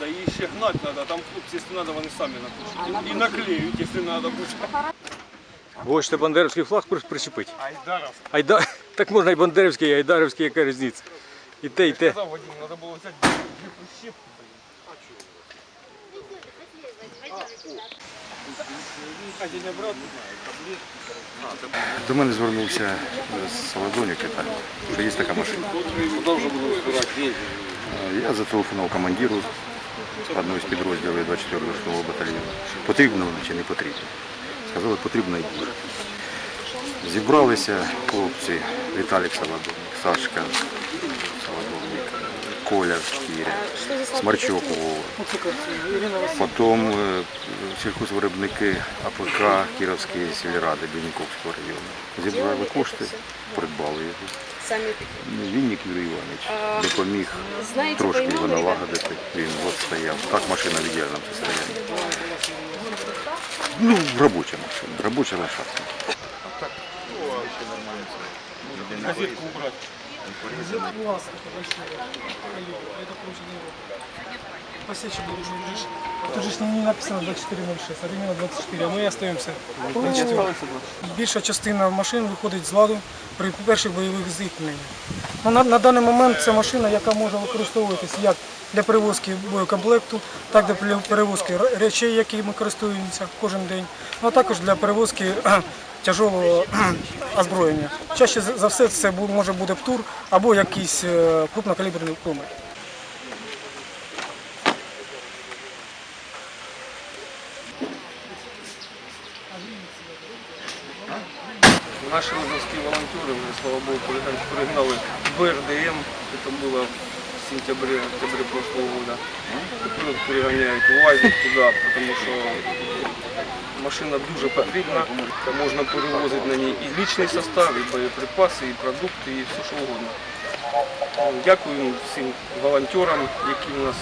Да її ще гнати треба, там хлопці, якщо треба, вони самі напишуть. І наклеють, якщо треба буде. Хочете бандерівський флаг при- причепити? Айдаров. Айда... Так можна і бандерівський, і айдарівський, яка різниця. І те, і те. Сказав Вадим, треба було взяти дві прищепки. До мене звернувся з що є така машина. Е, Я зателефонував командиру одного з підрозділів 24-го штурмового батальйону. Потрібно вона чи не потрібно? Сказали, потрібно і дуже. Зібралися хлопці Віталік Солодовник, Сашка Коля Шкіря, Смарчок Вова. Потім е, сільхозвиробники АПК Кіровської сільради Бенніковського району. Зібрали кошти, придбали його. Самі Вінник Юрій Іванович допоміг трошки його налагодити. Він от стояв. Так машина в ідеальному состоянии. Ну, робоча машина, робоча лошадка. газетку лежишь. Тут же не написано 2406, а іменно 24, а ми остаємося. Більша частина машин виходить з ладу при перших бойових зіткненнях. Ну, на, на даний момент це машина, яка може використовуватися як для перевозки боєкомплекту, так і для перевозки речей, які ми користуємося кожен день, ну, а також для перевозки кхе, тяжелого озброєння. Чаще за все це може бути птур або якийсь е, крупнокаліберний кулемет. Наші лазовські волонтери, слава Богу, перегнали- перегнали БРДМ, це було в сентябре, октябре прошлого года. Тепер от переганяють УАЗик туди, тому що машина дуже потрібна. Можна перевозити на ній і лічний состав, і боєприпаси, і продукти, і все що угодно. Ну, Дякую всім волонтерам, які у нас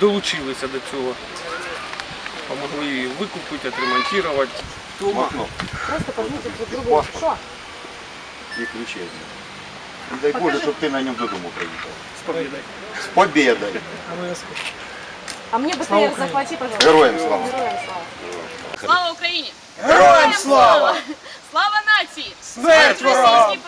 долучилися до цього. Помогли її викупити, отремонтувати. Тома, Просто позвольте друг другу. Що? І ключі. І дай Боже, щоб ти на ньому додому приїхав. з победою. З! Обов'язково. А мне Україні. захвати, пожалуйста. Героям слава! Героям слава. Слава Україні! Героям слава! Слава нації! Смерть ворогам!